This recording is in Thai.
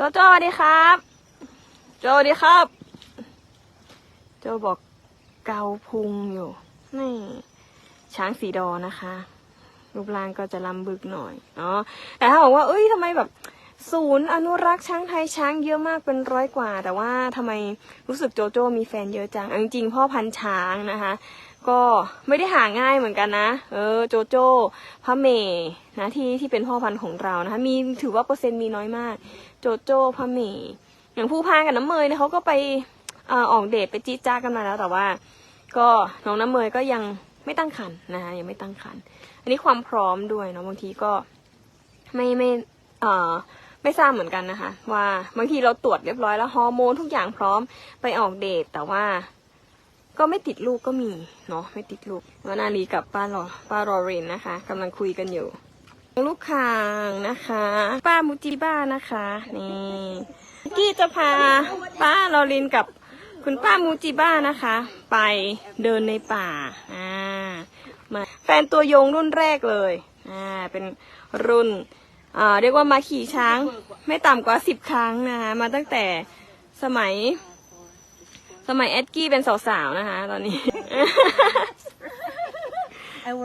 โจโจสวัสดีครับ โจสวัสดีครับ โจบอกเกาพุงอยู่ นี่ ช้างสีดอนะคะ รูปร่างก็จะลำบึกหน่อยเนาะแต่ถ้าบอกว่า เอ้ยทำไมแบบ ศูนย์อนุรักษ์ช้างไทยช้างเยอะมากเป็นร้อยกว่า แต่ว่าทำไมรู้สึกโจโจ้มีแฟนเยอะจัง จริงๆพ่อพันช้างนะคะ ก็ไม่ได้หาง่ายเหมือนกันนะ เออ โจโจ้พระเมนะที่ที่เป็นพ่อพันธุ์ของเรานะคะ มีถือว่าเปอร์เซ็นต์มีน้อยมาก โจโจ้พระเมอย่างผู้พานกับน้ำเมยเนี่ยเขาก็ไปอ่ออกเดทไปจีจ้ากันมาแล้วแต่ว่า ก็น้องน้ำเมยก็ยังไม่ตั้งครรภ์นะคะยังไม่ตั้งครรภ์อันนี้ความพร้อมด้วยเนาะบางทีก็ไม่ไม่เอ่อไม่ทราบเหมือนกันนะคะ ว่าบางทีเราตรวจเรียบร้อยแล้วฮอร์โมนทุกอย่างพร้อมไปออกเดทแต่ว่า ก็ไม่ติดลูกก็มีเนาะไม่ติดลูกวนาลีกับป้ารอป้ารอรินนะคะกำลังคุยกันอยู่ ลูกคางนะคะ ป้ามูจิบ้านะคะนี่กี้จะพาป้ารอรินกับคุณป้ามูจิบ้านะคะ ไปเดินในป่าอ่ามาแฟนตัวยงรุ่นแรกเลยอ่าเป็นรุ่นอ่าเรียกว่ามาขี่ช้างไม่ต่ำกว่าสิบครั้งนะคะมาตั้งแต่สมัย สมัยแอดกี้เป็นสาวๆนะคะ ตอนนี้